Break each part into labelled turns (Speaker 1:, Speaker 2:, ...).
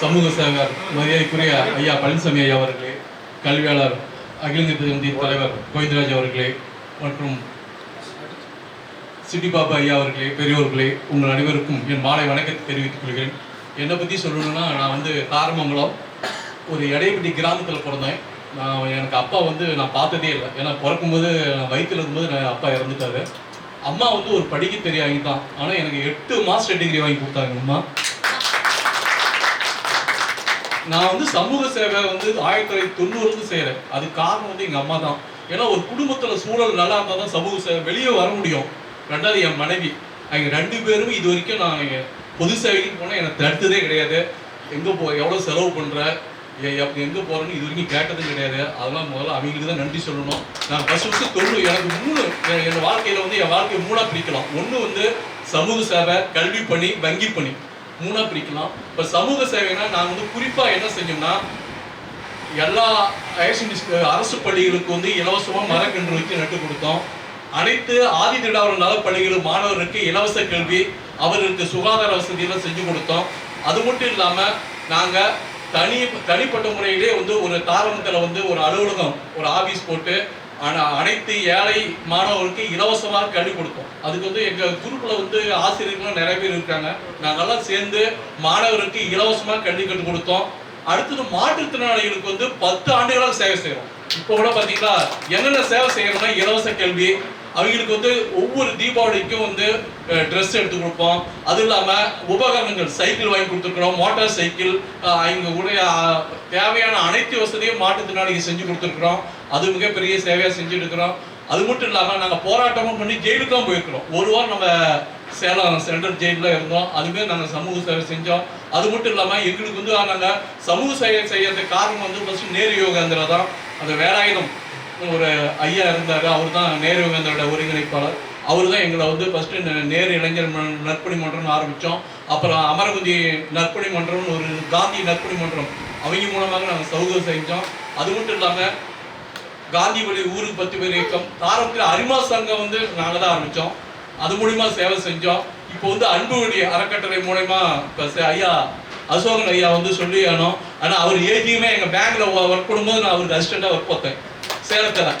Speaker 1: சமூக சேவர் மரியாதைக்குரிய ஐயா பழனிசாமி ஐயா அவர்களே கல்வியாளர் அகில இந்திய இந்திய தலைவர் கோவிந்தராஜ் அவர்களே மற்றும் சிட்டி பாபா ஐயா அவர்களே பெரியோர்களே உங்கள் அனைவருக்கும் என் மாலை வணக்கத்தை தெரிவித்துக் கொள்கிறேன். என்னை பற்றி சொல்லணும்னா நான் வந்து தாரமங்கலம் ஒரு இடைப்பட்டி கிராமத்தில் பிறந்தேன். நான் எனக்கு அப்பா வந்து நான் பார்த்ததே இல்லை. ஏன்னா பிறக்கும்போது நான் வயிற்றுல இருக்கும்போது நான் அப்பா இறந்துட்டாரு. அம்மா வந்து ஒரு படிக்க தெரியாங்க தான். ஆனால் எனக்கு எட்டு மாஸ்டர் டிகிரி வாங்கி கொடுத்தாங்க அம்மா. நான் வந்து சமூக சேவை வந்து ஆயிரத்தி தொள்ளாயிரத்தி தொண்ணூறுலேருந்து செய்கிறேன் அது காரணம் வந்து எங்கள் அம்மா தான். ஏன்னா ஒரு குடும்பத்தில் சூழல் நல்லா இருந்தால் தான் சமூக சேவை வெளியே வர முடியும். ரெண்டாவது என் மனைவி. அவங்க ரெண்டு பேரும் இது வரைக்கும் நான் இங்கே பொது சேவைக்கு போனால் எனக்கு தடுத்ததே கிடையாது. எங்கே போ எவ்வளோ செலவு பண்ணுற எங்கே போகிறேன்னு இது வரைக்கும் கேட்டதும் கிடையாது. அதெல்லாம் முதல்ல அவங்களுக்கு தான் நன்றி சொல்லணும். நான் ஃபஸ்ட் ஃபஸ்ட்டு தொண்ணூறு எனக்கு மூணு என் என் வாழ்க்கையில் வந்து என் வாழ்க்கையை மூணாக பிரிக்கலாம். ஒன்று வந்து சமூக சேவை கல்வி பணி வங்கி பணி. மூணாக பிரிக்கலாம். இப்போ சமூக சேவைனா நாங்கள் வந்து குறிப்பாக என்ன செஞ்சோம்னா எல்லா ஹையர் அரசு பள்ளிகளுக்கு வந்து இலவசமாக மரக்கன்று வச்சு நட்டு கொடுத்தோம். அனைத்து ஆதி திடாவரம் நல பள்ளிகளும் மாணவர்களுக்கு இலவச கல்வி அவர்களுக்கு சுகாதார வசதியெல்லாம் செஞ்சு கொடுத்தோம். அது மட்டும் இல்லாமல் நாங்கள் தனி தனிப்பட்ட முறையிலே வந்து ஒரு தாரமத்தில் வந்து ஒரு அலுவலகம் ஒரு ஆஃபீஸ் போட்டு ஆனால் அனைத்து ஏழை மாணவர்களுக்கு இலவசமாக கல்வி கொடுத்தோம். அதுக்கு வந்து எங்கள் குரூப்பில் வந்து ஆசிரியர்களும் நிறைய பேர் இருக்காங்க. நாங்கள்லாம் சேர்ந்து மாணவருக்கு இலவசமாக கல்வி கற்றுக் கொடுத்தோம். அடுத்தது மாற்றுத்திறனாளிகளுக்கு வந்து பத்து ஆண்டுகளாக சேவை செய்கிறோம் இப்போ கூட பார்த்தீங்களா என்னென்ன சேவை செய்யணும்னா இலவச கல்வி அவங்களுக்கு வந்து ஒவ்வொரு தீபாவளிக்கும் வந்து ட்ரெஸ் எடுத்து கொடுப்போம். அது இல்லாமல் உபகரணங்கள் சைக்கிள் வாங்கி கொடுத்துருக்குறோம் மோட்டார் சைக்கிள் அவங்க உடைய தேவையான அனைத்து வசதியும் மாற்றுத்திறனாளிக்கு செஞ்சு கொடுத்துருக்குறோம். அது மிகப்பெரிய சேவையாக செஞ்சுட்டு இருக்கிறோம் அது மட்டும் இல்லாமல் நாங்கள் போராட்டமும் பண்ணி ஜெயிலுக்கும் போயிருக்கிறோம். ஒரு வாரம் நம்ம சேலம் சென்ட்ரல் ஜெயிலில் இருந்தோம். அதுவே நாங்கள் சமூக சேவை செஞ்சோம். அது மட்டும் இல்லாமல் எங்களுக்கு வந்து நாங்கள் சமூக சேவை செய்யறதுக்கு காரணம் வந்து ஃபஸ்ட்டு நேரு யோகேந்திரா தான். அந்த வேலாயுதம் ஒரு ஐயா இருந்தார். அவர் தான் நேரு யோகேந்திரோட ஒருங்கிணைப்பாளர். அவர் தான் எங்களை வந்து ஃபஸ்ட்டு நேரு இளைஞர் ம- நற்பணி மன்றம்னு ஆரம்பித்தோம் அப்புறம் அமரகுந்தி நற்பணி மன்றம்னு ஒரு காந்தி நற்பணி மன்றம் அவங்க மூலமாக நாங்கள் சௌகம் செஞ்சோம். அது மட்டும் இல்லாமல் காந்தி வழி ஊருக்கு பத்து பேர் இயக்கம் தாரத்தில் அரிமா சங்கம் வந்து நாங்கள் தான் ஆரம்பித்தோம் அது மூலியமா சேவை செஞ்சோம். இப்போ வந்து அன்பு வழி அறக்கட்டளை மூலயமா இப்போ ஐயா அசோகன் ஐயா வந்து சொல்லி ஆனோம். ஆனால் அவர் ஏஜியுமே எங்கள் பேங்க்ல ஒர்க் பண்ணும்போது நான் அவருக்கு அசிஸ்டண்ட்டாக ஒர்க் பார்த்தேன். சேலத்தில்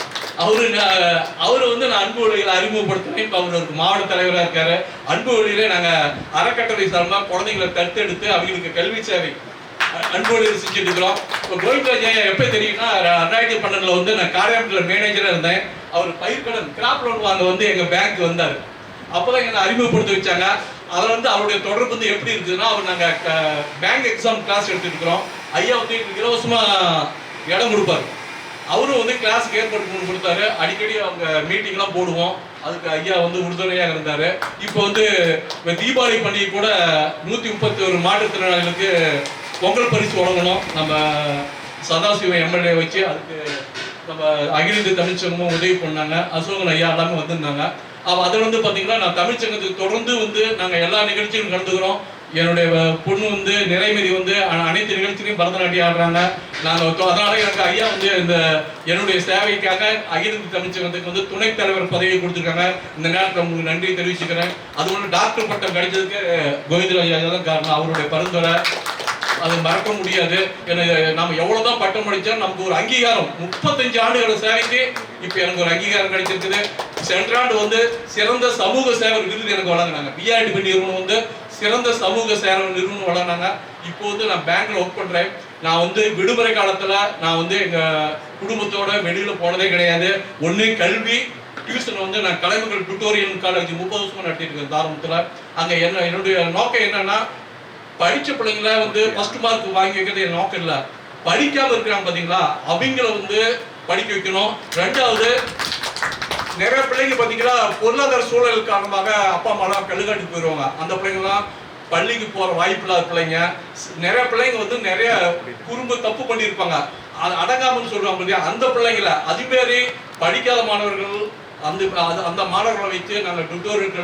Speaker 1: அவரு நான் அவர் வந்து நான் அன்பு வழியில் அறிமுகப்படுத்தினேன். இப்போ அவர் ஒரு மாவட்ட தலைவராக இருக்காரு. அன்பு வழியிலே நாங்கள் அறக்கட்டளை சார்பாக குழந்தைங்களை தத்தெடுத்து அவங்களுக்கு கல்வி சேவை அன்போடு செஞ்சுட்டு இருக்கிறோம் இப்போ கோவிந்தராஜ் ஐயா எப்போ தெரியும்னா ரெண்டாயிரத்தி பன்னெண்டில் வந்து நான் காரியாமத்தில் மேனேஜராக இருந்தேன். அவர் பயிர்கடன் கிராப் லோன் வாங்க வந்து எங்கள் பேங்க் வந்தார். அப்போதான் என்னை அறிமுகப்படுத்தி வச்சாங்க. அதில் வந்து அவருடைய தொடர்பு வந்து எப்படி இருக்குதுன்னா அவர் நாங்கள் பேங்க் எக்ஸாம் கிளாஸ் எடுத்துட்டு ஐயா வந்து எங்களுக்கு இலவசமாக இடம் கொடுப்பாரு. அவரும் வந்து கிளாஸுக்கு ஏற்பாடு பண்ணி கொடுத்தாரு. அடிக்கடி அவங்க மீட்டிங்லாம் போடுவோம். அதுக்கு ஐயா வந்து உறுதுணையாக இருந்தார். இப்போ வந்து தீபாவளி பண்டிகை கூட நூற்றி முப்பத்தி ஒரு மாற்றுத்திறனாளிகளுக்கு பொங்கல் பரிசு வழங்கணும். நம்ம சதாசிவம் எம்எல்ஏ வச்சு அதுக்கு நம்ம அகில இந்திய தமிழ்ச்சங்கமும் உதவி பண்ணாங்க. அசோகன் ஐயா எல்லாமே வந்திருந்தாங்க. அவ அதில் வந்து பார்த்தீங்கன்னா நான் தமிழ்ச்சங்கத்துக்கு தொடர்ந்து வந்து நாங்கள் எல்லா நிகழ்ச்சியிலும் கலந்துக்கிறோம். என்னுடைய பொண்ணு வந்து நிறைமதி வந்து அனைத்து நிகழ்ச்சியிலையும் பரதநாட்டியம் ஆடுறாங்க. நாங்கள் அதனால எனக்கு ஐயா வந்து இந்த என்னுடைய சேவைக்காக அகில இந்திய தமிழ்ச்சங்கத்துக்கு வந்து துணைத் தலைவர் பதவியை கொடுத்துருக்காங்க. இந்த நேரத்தில் உங்களுக்கு நன்றி தெரிவிச்சுக்கிறேன். அது டாக்டர் பட்டம் கிடைச்சதுக்கு கோவிந்தராஜ் ஐயா தான் காரணம். அவருடைய பரிந்துரை. அது மறக்க முடியாது. ஏன்னா நம்ம எவ்வளவுதான் பட்டம் படிச்சாலும் நமக்கு ஒரு அங்கீகாரம். முப்பத்தஞ்சு ஆண்டுகளை சேவைக்கு இப்போ எனக்கு ஒரு அங்கீகாரம் கிடைச்சிருக்குது. சென்ற ஆண்டு வந்து சிறந்த சமூக சேவர் விருது எனக்கு வழங்கினாங்க. பிஆர்டி நிறுவனம் வந்து சிறந்த சமூக சேவை நிறுவனம் வழங்கினாங்க. இப்போ வந்து நான் பேங்க்ல ஒர்க் பண்றேன். நான் வந்து விடுமுறை காலத்துல நான் வந்து எங்க குடும்பத்தோட வெளியில போனதே கிடையாது. ஒண்ணு கல்வி டியூஷன் வந்து நான் கலைமகள் டுட்டோரியல் காலேஜ் முப்பது வருஷமா நடத்திட்டு இருக்கேன் தாரமத்துல அங்க என்ன என்னுடைய நோக்கம் என்னன்னா படிச்ச பிள்ளைங்கள வந்து ஃபர்ஸ்ட் மார்க் வாங்கி வைக்கிறது என் நோக்கம் இல்லை. படிக்காம இருக்கிறாங்க பாத்தீங்களா? அவங்கள வந்து படிக்க வைக்கணும். ரெண்டாவது நிறைய பிள்ளைங்க பாத்தீங்களா பொருளாதார சூழல் காரணமாக அப்பா அம்மாலாம் கல்லுக்காட்டுக்கு போயிடுவாங்க அந்த பிள்ளைங்கலாம் பள்ளிக்கு போற வாய்ப்பு இல்லாத பிள்ளைங்க. நிறைய பிள்ளைங்க வந்து நிறைய குறும்பு தப்பு பண்ணியிருப்பாங்க. அது அடங்காமன்னு சொல்லுவாங்க பாத்தியா? அந்த பிள்ளைங்கள அது மாரி படிக்காத மாணவர்கள் அந்த அந்த மாணவர்களை வைத்து நாங்கள் டுட்டோரியல்